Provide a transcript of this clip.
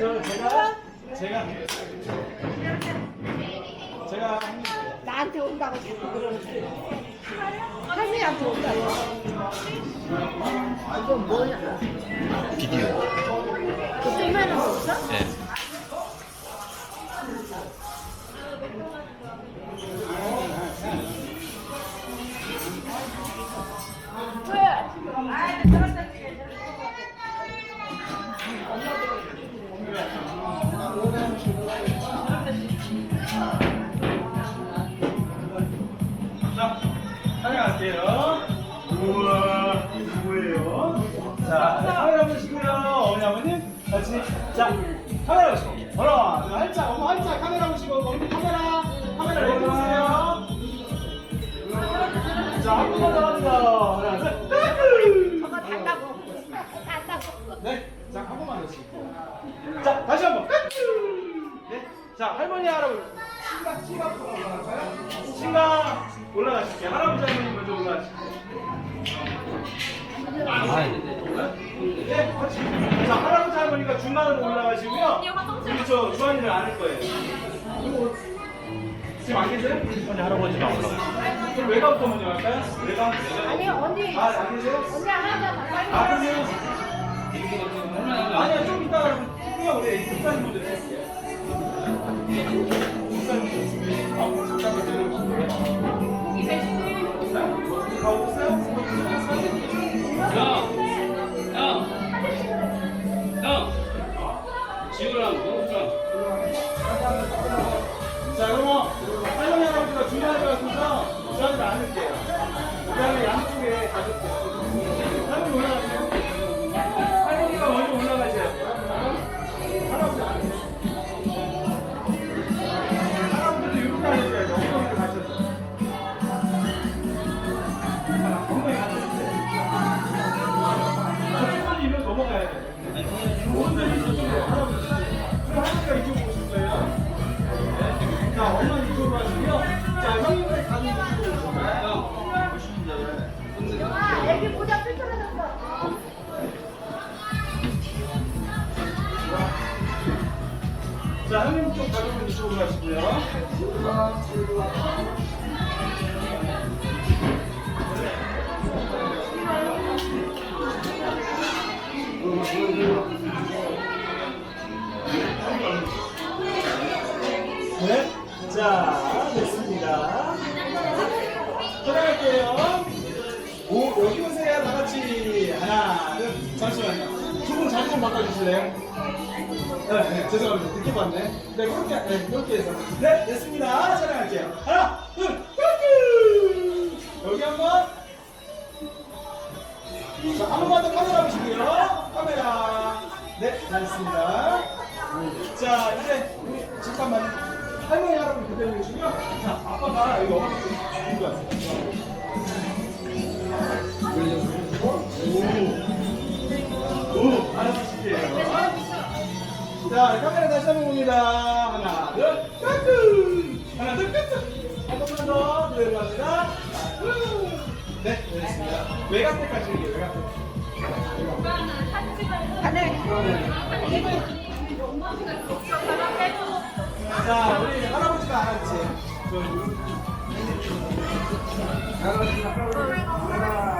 제가 제가 나한테 온다고 자꾸 그러는데 할머니한테 온다고 이건 뭐야 비디오. 그좀 하는 거 없어? 네. 할게요. 우와, 이게 뭐예요? 자, 카메라 보시고요. 어머니, 아버님. 같이. 자, 카메라 보시고. 하나, 둘, 한자. 엄마 한자. 카메라 보시고. 어머니 카메라. 카메라 내보세요 자, 한 번만 더 합니다. 하나, 둘. 저거 달라고 달라고 네. 자, 한 번만 더 치고. 자, 다시 한 번. 네. 자, 할머니, 할아버지. 신랑, 신랑 올라갈까요? 신랑 올라가실게요. 할아버지, 할머니 먼저 올라가실게요. 네, 같이. 자, 할아버지, 할머니가 중간으로 올라가시고요. 그렇죠. 주한이를 안을 거예요. 지금 안 계세요? 언니 할아버지만 올라가. 그럼 외가부터 먼저 갈까요? 외가? 아니 언니 아, 안 계세요? 언니 하나 더 빨리 아, 그러세요? 아니야, 좀 이따가 그냥 우리 국사님 먼저 드릴게요. 지우랑. 자, 자, 형님 쪽 가족분 이쪽으로 가시고요. 네. 자, 됐습니다. 들어갈게요. 오, 여기 오세요. 다 같이. 하나, 둘. 잠시만요. 두분 자리 좀 바꿔주실래요? 네, 네, 죄송합니다. 늦게 봤네. 네, 그렇게, 네, 이렇게 해서. 네, 됐습니다. 촬영할게요. 하나, 둘, 끄! 여기 한 번. 자, 한 번만 더 카메라 보시고요. 카메라. 네, 잘했습니다. 자, 이제, 우리, 잠깐만요. 할머니, 할아버지 그대로 계시고요. 자, 아빠가 여기 어머니 좀 들고 왔어요. 자, 카메라 다시 한번 봅니다. 하나, 둘, 까꿍! 하나, 둘, 까꿍! 한 번만 더 들어갑니다. 후. 네, 됐습니다. 외곽 때까지 할게요, 외곽 때. 자, 우리 할아버지가 안 왔지? 할아버지가.